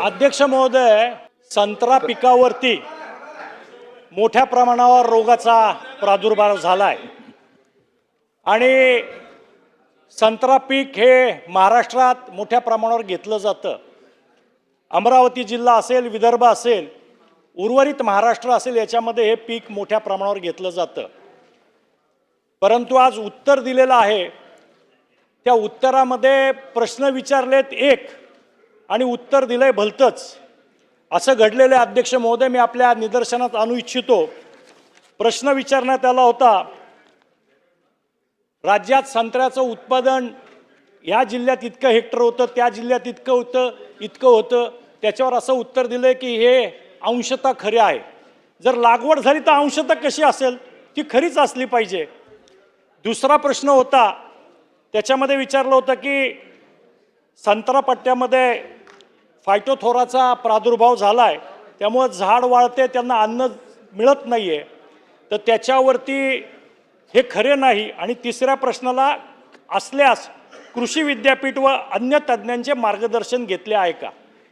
अध्यक्ष महोदय संत्रा पिकावरती मोठ्या प्रमाणावर रोगाचा प्रादुर्भाव झालाय. आणि संत्रा पीक हे महाराष्ट्रात मोठ्या प्रमाणावर घेतलं जातं. अमरावती जिल्हा असेल विदर्भ असेल उर्वरित महाराष्ट्र असेल याच्यामध्ये हे पीक मोठ्या प्रमाणावर घेतलं जातं. परंतु आज उत्तर दिलेलं आहे. त्या उत्तरामध्ये प्रश्न विचारलेत एक आणि उत्तर दिलंय भलतंच. असं घडलेलं अध्यक्ष महोदय मी आपल्या निदर्शनात आणू इच्छितो. प्रश्न विचारण्यात आला होता राज्यात संत्र्याचं उत्पादन या जिल्ह्यात इतकं हेक्टर होतं त्या जिल्ह्यात इतकं होतं इतकं होतं. त्याच्यावर असं उत्तर दिलं की हे अंशता खरे आहे. जर लागवड झाली तर अंशता कशी असेल? ती खरीच असली पाहिजे. दुसरा प्रश्न होता त्याच्यामध्ये विचारलं होतं की संत्रा पट्ट्यामध्ये फायटोथोराचा प्रादुर्भाव झाला आहे त्यामुळं झाड वाळते त्यांना अन्न मिळत नाही आहे तर त्याच्यावरती हे खरे नाही. आणि तिसऱ्या प्रश्नाला असल्यास कृषी विद्यापीठ व अन्य तज्ज्ञांचे मार्गदर्शन घेतले आहे का?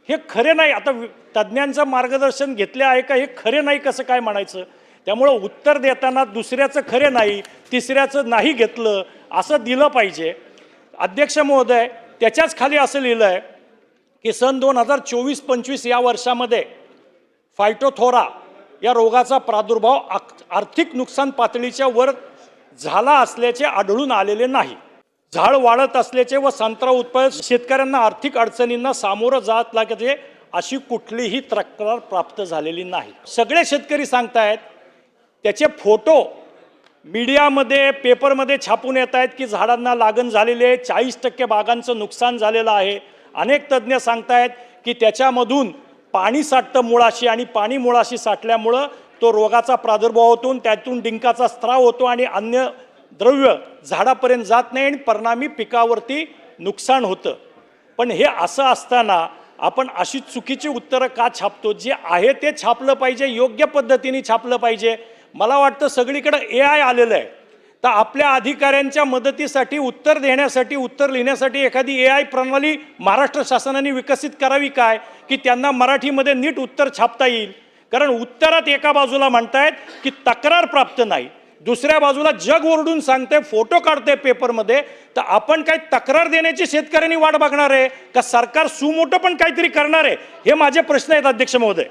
हे खरे नाही. आता तज्ज्ञांचं मार्गदर्शन घेतले आहे का? हे खरे नाही कसं काय म्हणायचं? त्यामुळं उत्तर देताना दुसऱ्याचं खरे नाही तिसऱ्याचं नाही घेतलं असं दिलं पाहिजे. अध्यक्ष महोदय त्याच्याच खाली असं लिहिलं आहे की सन दोन हजार चोवीस पंचवीस या वर्षामध्ये फायटोथोरा या रोगाचा प्रादुर्भाव आर्थिक नुकसान पातळीच्या वर झाला असल्याचे आढळून आलेले नाही. झाड वाढत असल्याचे व संत्रा उत्पादक शेतकऱ्यांना आर्थिक अडचणींना सामोरं जात लागते अशी कुठलीही तक्रार प्राप्त झालेली नाही. सगळे शेतकरी सांगतायत त्याचे फोटो मीडियामध्ये पेपरमध्ये छापून येत आहेत की झाडांना लागण झालेली आहे चाळीस टक्के बागांचं नुकसान झालेलं आहे. अनेक तज्ज्ञ सांगतायत की त्याच्यामधून पाणी साठतं मुळाशी आणि पाणी मुळाशी साठल्यामुळं तो रोगाचा प्रादुर्भाव होतो आणि त्यातून डिंकाचा स्त्राव होतो आणि अन्य द्रव्य झाडापर्यंत जात नाही आणि परिणामी पिकावरती नुकसान होतं. पण हे असं असताना आपण अशी चुकीची उत्तरं का छापतो? जे आहे ते छापलं पाहिजे योग्य पद्धतीने छापलं पाहिजे. मला वाटतं सगळीकडं ए आय आलेलं आहे. तर आपल्या अधिकाऱ्यांच्या मदतीसाठी उत्तर देण्यासाठी उत्तर लिहिण्यासाठी एखादी ए आय प्रणाली महाराष्ट्र शासनाने विकसित करावी काय? की त्यांना मराठीमध्ये नीट उत्तर छापता येईल? कारण उत्तरात एका बाजूला म्हणतायत की तक्रार प्राप्त नाही. दुसऱ्या बाजूला जग ओरडून सांगते फोटो काढते पेपरमध्ये तर आपण काय तक्रार देण्याची शेतकऱ्यांनी वाट बघणार आहे? का सरकार सुमोठं पण काहीतरी करणार आहे? हे माझे प्रश्न आहेत अध्यक्ष महोदय.